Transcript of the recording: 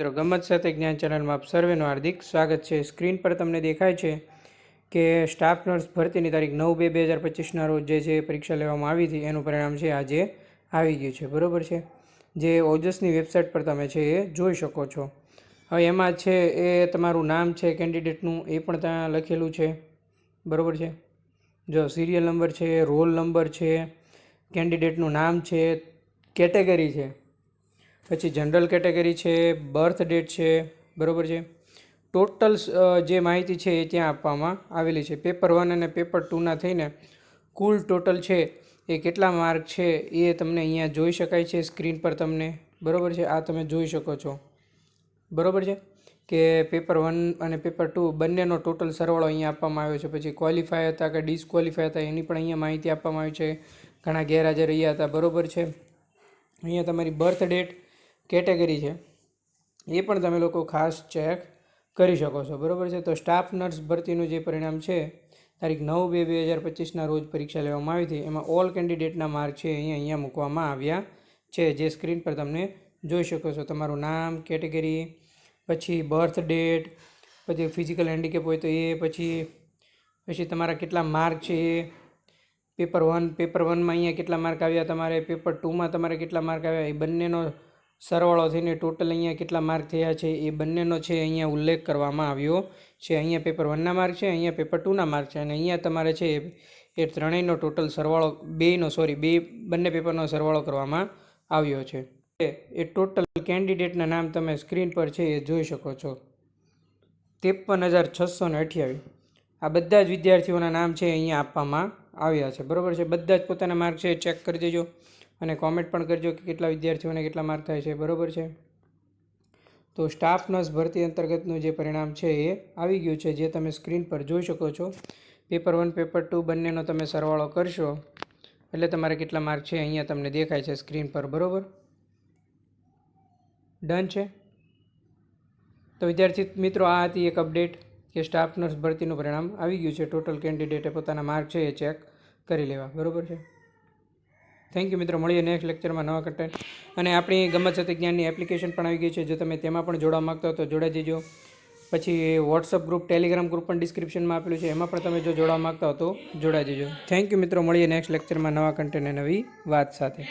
મિત્રો ગમત સાથે જ્ઞાન ચેનલમાં આપ સર્વેનું હાર્દિક સ્વાગત છે. સ્ક્રીન પર તમને દેખાય છે કે સ્ટાફ નર્સ ભરતીની તારીખ નવ બે બે હજાર પચીસના રોજ જે છે પરીક્ષા લેવામાં આવી હતી. એનું પરિણામ છે આજે આવી ગયું છે. બરાબર છે? જે ઓજસની વેબસાઇટ પર તમે છે એ જોઈ શકો છો. હવે એમાં છે એ તમારું નામ છે, કેન્ડિડેટનું એ પણ ત્યાં લખેલું છે. બરાબર છે? જો સિરિયલ નંબર છે, રોલ નંબર છે, કેન્ડિડેટનું નામ છે, કેટેગરી છે. પછી જનરલ કેટેગરી છે બર્થ ડેટ છે, બરાબર છે? ટોટલ જે માહિતી છે એ ત્યાં આપવામાં આવેલી છે. પેપર વન અને પેપર ટુના થઈને કુલ ટોટલ છે એ કેટલા માર્ક છે એ તમને અહીંયા જોઈ શકાય છે સ્ક્રીન પર તમને. બરાબર છે? આ તમે જોઈ શકો છો. બરાબર છે? કે પેપર વન અને પેપર ટુ બંનેનો ટોટલ સરવાળો અહીંયા આપવામાં આવ્યો છે. પછી ક્વોલિફાય હતા કે ડિસક્વોલિફાય હતા એની પણ અહીંયા માહિતી આપવામાં આવી છે. ઘણા ગેરહાજર રહ્યા હતા. બરાબર છે? અહીંયા તમારી બર્થ ડેટ કેટેગરી છે. એ પણ તમે લોકો ખાસ ચેક કરી શકો છો. બરાબર છે? તો સ્ટાફ નર્સ ભરતીનું જે પરિણામ છે, તારીખ નવ બે બે હજાર પચીસના રોજ પરીક્ષા લેવામાં આવી હતી. એમાં ઓલ કેન્ડિડેટના માર્ક છે અહીંયા અહીંયા મૂકવામાં આવ્યા છે. જે સ્ક્રીન પર તમને જોઈ શકો છો. તમારું નામ, કેટેગરી, પછી બર્થ ડેટ, પછી ફિઝિકલ હેન્ડીકેપ હોય તો એ, પછી પછી તમારા કેટલા માર્ક છે એ. પેપર વન, પેપર વનમાં અહીંયા કેટલા માર્ક આવ્યા? તમારે પેપર ટુમાં તમારે કેટલા માર્ક આવ્યા? એ બંનેનો સરવાળો થઈને ટોટલ અહીંયા કેટલા માર્ક થયા છે એ બંનેનો છે અહીંયા ઉલ્લેખ કરવામાં આવ્યો છે. અહીંયા પેપર વનના માર્ક છે, અહીંયા પેપર ટુના માર્ક છે અને અહીંયા તમારે છે એ ત્રણેયનો ટોટલ સરવાળો બેનો, સોરી, બે બંને પેપરનો સરવાળો કરવામાં આવ્યો છે. એ ટોટલ કેન્ડિડેટના નામ તમે સ્ક્રીન પર છે એ જોઈ શકો છો. ત્રેપન હજાર છસો ને અઠ્યાવીસ. આ બધા જ વિદ્યાર્થીઓના નામ છે અહીંયા આપવામાં આવ્યા છે. બરાબર છે? બધા જ પોતાના માર્ક છે ચેક કરી દેજો. અને કોમેન્ટ પણ કરજો કે કેટલા વિદ્યાર્થીઓને કેટલા માર્ક થાય છે, બરાબર છે? તો સ્ટાફ નર્સ ભરતી અંતર્ગતનું જે પરિણામ છે એ આવી ગયું છે, જે તમે સ્ક્રીન પર જોઈ શકો છો. પેપર વન પેપર ટુ બંનેનો તમે સરવાળો કરશો, એટલે તમારે કેટલા માર્ક છે અહીંયા તમને દેખાય છે સ્ક્રીન પર, બરાબર? ડન છે? તો વિદ્યાર્થી મિત્રો, આ હતી એક અપડેટ કે સ્ટાફ નર્સ ભરતીનું પરિણામ આવી ગયું છે. ટોટલ કેન્ડિડેટે પોતાના માર્ક છે એ ચેક કરી લેવા, બરાબર છે? થેન્ક યુ મિત્રો. મળીએ નેક્સ્ટ લેક્ચરમાં નવા કન્ટેન્ટ અને આપણી ગમત સાથે જ્ઞાનની એપ્લિકેશન પણ આવી ગઈ છે. જો તમે તેમાં પણ જોડાવા માગતા હો તો જોડાઈ જજો. પછી વોટ્સઅપ ગ્રુપ ટેલિગ્રામ ગ્રુપ પણ ડિસ્ક્રિપ્શનમાં આપેલું છે. એમાં પણ તમે જો જોડાવા માગતા હો તો જોડાઈ જજો. થેન્ક યુ મિત્રો. મળીએ નેક્સ્ટ લેક્ચરમાં નવા કન્ટેન્ટ અને નવી વાત સાથે.